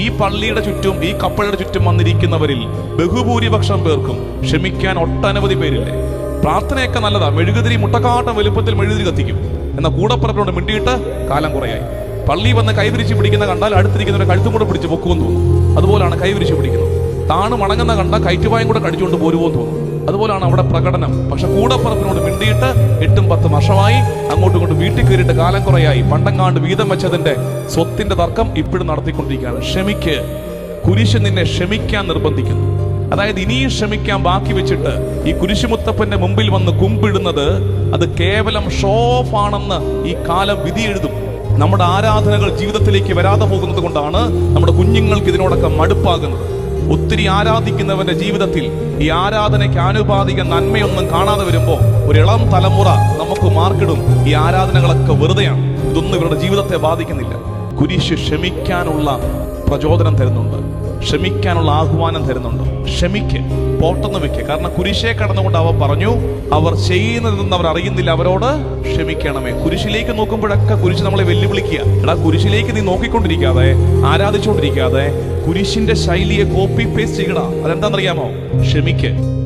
ഈ പള്ളിയുടെ ചുറ്റും ഈ കപ്പലയുടെ ചുറ്റും വന്നിരിക്കുന്നവരിൽ ബഹുഭൂരിപക്ഷം പേർക്കും ക്ഷമിക്കാൻ ഒട്ടനവധി പേരില്ലേ? പ്രാർത്ഥനയൊക്കെ നല്ലതാ. മെഴുകുതിരി മുട്ടക്കാട്ടം വലുപ്പത്തിൽ മെഴുകുതിരി കത്തിക്കും. എന്നാൽ കൂടപ്പുറപ്പിനോട് മിണ്ടിയിട്ട് കാലം കുറയായി. പള്ളി വന്ന് കൈവിരിച്ച് പിടിക്കുന്ന കണ്ടാൽ അടുത്തിരിക്കുന്നവരെ കഴുത്തും കൂടെ പിടിച്ച് പൊക്കുമെന്ന് തോന്നും അതുപോലാണ് കൈവിരിച്ച് പിടിക്കുന്നത്. താണ് മണങ്ങുന്ന കണ്ട കയറ്റുപായം കൂടെ കടിച്ചുകൊണ്ട് പോരുമോന്ന് തോന്നുന്നു. അതുപോലാണ് അവിടെ പ്രകടനം. പക്ഷെ കൂടപ്പുറത്തിനോട് മിണ്ടിയിട്ട് എട്ടും പത്തും വർഷമായി അങ്ങോട്ടും ഇങ്ങോട്ടും വീട്ടിൽ കയറിയിട്ട് കാലം കുറയായി. പണ്ടങ്ങാണ്ട് വീതം വെച്ചതിന്റെ സ്വത്തിന്റെ തർക്കം ഇപ്പോഴും നടത്തിക്കൊണ്ടിരിക്കുകയാണ്. ക്ഷമിക്ക്. കുരിശ് നിന്നെ ക്ഷമിക്കാൻ നിർബന്ധിക്കുന്നു. അതായത് ഇനിയും ക്ഷമിക്കാൻ ബാക്കി വെച്ചിട്ട് ഈ കുരിശുമുത്തപ്പന്റെ മുമ്പിൽ വന്ന് കുമ്പിടുന്നത് അത് കേവലം ഷോ ഓഫ് ആണെന്ന് ഈ കാലം വിധി എഴുതും. നമ്മുടെ ആരാധനകൾ ജീവിതത്തിലേക്ക് വരാതെ പോകുന്നത് കൊണ്ടാണ് നമ്മുടെ കുഞ്ഞുങ്ങൾക്ക് ഇതിനോടൊക്കെ മടുപ്പാകുന്നത്. ഒത്തിരി ആരാധിക്കുന്നവന്റെ ജീവിതത്തിൽ ഈ ആരാധനയ്ക്ക് ആനുപാതിക നന്മയൊന്നും കാണാതെ വരുമ്പോൾ ഒരു ഇളം തലമുറ നമുക്ക് മാർക്കിടും. ഈ ആരാധനകളൊക്കെ വെറുതെയാണ്. ഇതൊന്നും ഇവരുടെ ജീവിതത്തെ ബാധിക്കുന്നില്ല. കുരിശ് ക്ഷമിക്കാനുള്ള പ്രചോദനം തരുന്നുണ്ട്. ക്ഷമിക്കാനുള്ള ആഹ്വാനം തരുന്നുണ്ട്. ക്ഷമിക്ക് പോട്ടെന്ന് വെക്ക്. കാരണം കുരിശെ കടന്നുകൊണ്ട് അവ പറഞ്ഞു അവർ ചെയ്യുന്നതെന്ന് അവർ അറിയുന്നില്ല. അവരോട് ക്ഷമിക്കണമേ. കുരിശിലേക്ക് നോക്കുമ്പോഴൊക്കെ കുരിശ് നമ്മളെ വെല്ലുവിളിക്കുക. എടാ കുരിശിലേക്ക് നീ നോക്കിക്കൊണ്ടിരിക്കാതെ ആരാധിച്ചുകൊണ്ടിരിക്കാതെ കുരിശിന്റെ ശൈലിയെ കോപ്പി പേസ്റ്റ് ചെയ്യടാ. അതെന്താണെന്നറിയാമോ? ക്ഷമിക്ക്.